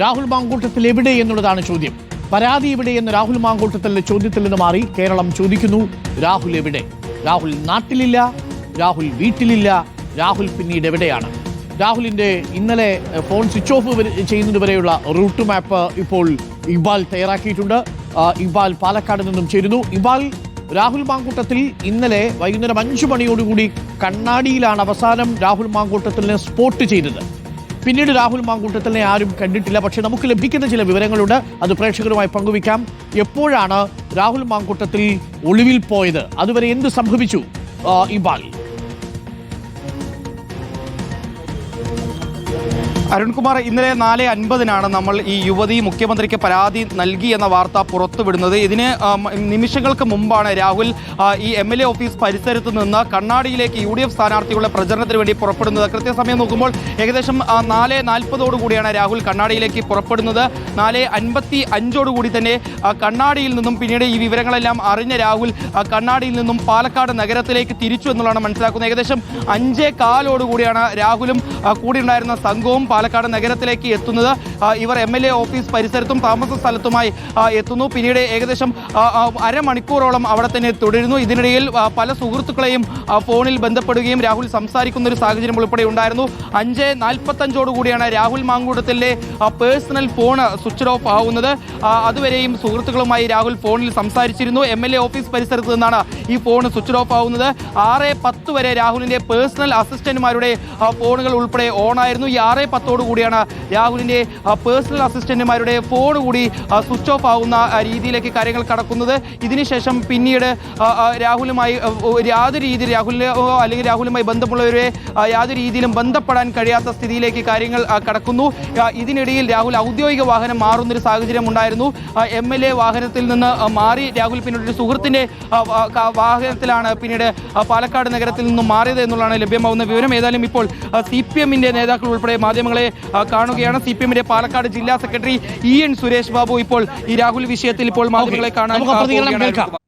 രാഹുൽ മാങ്കൂട്ടത്തിൽ എവിടെ എന്നുള്ളതാണ് ചോദ്യം. പരാതി എവിടെ എന്ന് രാഹുൽ മാങ്കൂട്ടത്തിലെ ചോദ്യത്തിൽ നിന്ന് മാറി കേരളം ചോദിക്കുന്നു രാഹുൽ എവിടെ? രാഹുൽ നാട്ടിലില്ല രാഹുൽ വീട്ടിലില്ല രാഹുൽ പിന്നീട് എവിടെയാണ്? രാഹുലിന്റെ ഇന്നലെ ഫോൺ സ്വിച്ച് ഓഫ് ചെയ്യുന്നത് വരെയുള്ള റൂട്ട് മാപ്പ് ഇപ്പോൾ ഇക്ബാൽ തയ്യാറാക്കിയിട്ടുണ്ട്. ഇക്ബാൽ പാലക്കാട് നിന്നും ചേരുന്നു. ഇക്ബാൽ രാഹുൽ മാങ്കൂട്ടത്തിൽ ഇന്നലെ വൈകുന്നേരം അഞ്ചു മണിയോടുകൂടി കണ്ണാടിയിലാണ് അവസാനം രാഹുൽ മാങ്കൂട്ടത്തിൽ സ്പോട്ട് ചെയ്തത്. പിന്നീട് രാഹുൽ മാങ്കൂട്ടത്തിനെ ആരും കണ്ടിട്ടില്ല. പക്ഷേ നമുക്ക് ലഭിക്കുന്ന ചില വിവരങ്ങളുണ്ട്. അത് പ്രേക്ഷകരുമായി പങ്കുവയ്ക്കാം. എപ്പോഴാണ് രാഹുൽ മാങ്കൂട്ടത്തിൽ ഒളിവിൽ പോയത്? അതുവരെ എന്ത് സംഭവിച്ചു? ആ, അരുൺകുമാർ ഇന്നലെ നാല് അൻപതിനാണ് നമ്മൾ ഈ യുവതി മുഖ്യമന്ത്രിക്ക് പരാതി നൽകി എന്ന വാർത്ത പുറത്തുവിടുന്നത്. ഇതിന് നിമിഷങ്ങൾക്ക് മുമ്പാണ് രാഹുൽ ഈ എം എൽ എ ഓഫീസ് പരിസരത്ത് നിന്ന് കണ്ണാടിയിലേക്ക് യു ഡി എഫ് സ്ഥാനാർത്ഥികളുടെ പ്രചരണത്തിന് വേണ്ടി പുറപ്പെടുന്നത്. കൃത്യസമയം നോക്കുമ്പോൾ ഏകദേശം നാല് നാൽപ്പതോടുകൂടിയാണ് രാഹുൽ കണ്ണാടിയിലേക്ക് പുറപ്പെടുന്നത്. നാല് അൻപത്തി അഞ്ചോടുകൂടി തന്നെ കണ്ണാടിയിൽ നിന്നും പിന്നീട് ഈ വിവരങ്ങളെല്ലാം അറിഞ്ഞ രാഹുൽ കണ്ണാടിയിൽ നിന്നും പാലക്കാട് നഗരത്തിലേക്ക് തിരിച്ചു എന്നുള്ളതാണ് മനസ്സിലാക്കുന്നത്. ഏകദേശം അഞ്ചേ കാലോടുകൂടിയാണ് രാഹുലും കൂടെയുണ്ടായിരുന്ന സംഘവും പാലക്കാട് നഗരത്തിലേക്ക് എത്തുന്നത് ഇവർ എം എൽ എ ഓഫീസ് പരിസരത്തും താമസ സ്ഥലത്തുമായി എത്തുന്നു. പിന്നീട് ഏകദേശം അരമണിക്കൂറോളം അവിടെ തന്നെ തുടരുന്നു. ഇതിനിടയിൽ പല സുഹൃത്തുക്കളെയും ഫോണിൽ ബന്ധപ്പെടുകയും രാഹുൽ സംസാരിക്കുന്ന ഒരു സാഹചര്യം ഉൾപ്പെടെ ഉണ്ടായിരുന്നു. അഞ്ച് നാൽപ്പത്തഞ്ചോടുകൂടിയാണ് രാഹുൽ മാങ്കൂട്ടത്തിലെ പേഴ്സണൽ ഫോൺ സ്വിച്ച് ഓഫ് ആവുന്നത്. അതുവരെയും സുഹൃത്തുക്കളുമായി രാഹുൽ ഫോണിൽ സംസാരിച്ചിരുന്നു. എം എൽ എ ഓഫീസ് പരിസരത്ത് നിന്നാണ് ഈ ഫോൺ സ്വിച്ച് ഓഫ് ആവുന്നത്. ആറ് പത്ത് വരെ രാഹുലിന്റെ പേഴ്സണൽ അസിസ്റ്റന്റുമാരുടെ ഫോണുകൾ ഉൾപ്പെടെ ഓണായിരുന്നു. ഈ ആറ് പത്തോടു കൂടിയാണ് രാഹുലിന്റെ പേഴ്സണൽ അസിസ്റ്റന്റുമാരുടെ ഫോൺ കൂടി സ്വിച്ച് ഓഫ് ആവുന്ന രീതിയിലേക്ക് കാര്യങ്ങൾ കടക്കുന്നത്. ഇതിനുശേഷം പിന്നീട് രാഹുലുമായി യാതൊരു രീതിയിൽ രാഹുലിനെ അല്ലെങ്കിൽ രാഹുലുമായി ബന്ധമുള്ളവരെ യാതൊരു രീതിയിലും ബന്ധപ്പെടാൻ കഴിയാത്ത സ്ഥിതിയിലേക്ക് കാര്യങ്ങൾ കടക്കുന്നു. ഇതിനിടയിൽ രാഹുൽ ഔദ്യോഗിക വാഹനം മാറുന്നൊരു സാഹചര്യം ഉണ്ടായിരുന്നു. എം എൽ എ വാഹനത്തിൽ നിന്ന് മാറി രാഹുൽ പിന്നീട് ഒരു ക- വാഹനത്തിലാണ് പിന്നീട് പാലക്കാട് നഗരത്തിൽ നിന്നും മാറിയത് എന്നുള്ളതാണ് ലഭ്യമാവുന്ന വിവരം. ഏതായാലും ഇപ്പോൾ സി പി എമ്മിന്റെ നേതാക്കൾ ഉൾപ്പെടെ മാധ്യമങ്ങളെ കാണുകയാണ് സി പി എമ്മിന്റെ പാലക്കാട് ജില്ലാ secretary E N Suresh Babu ഇപ്പോൾ ഈ രാഹുൽ വിഷയത്തിൽ ഇപ്പോൾ മാധ്യമങ്ങളെ കാണാൻ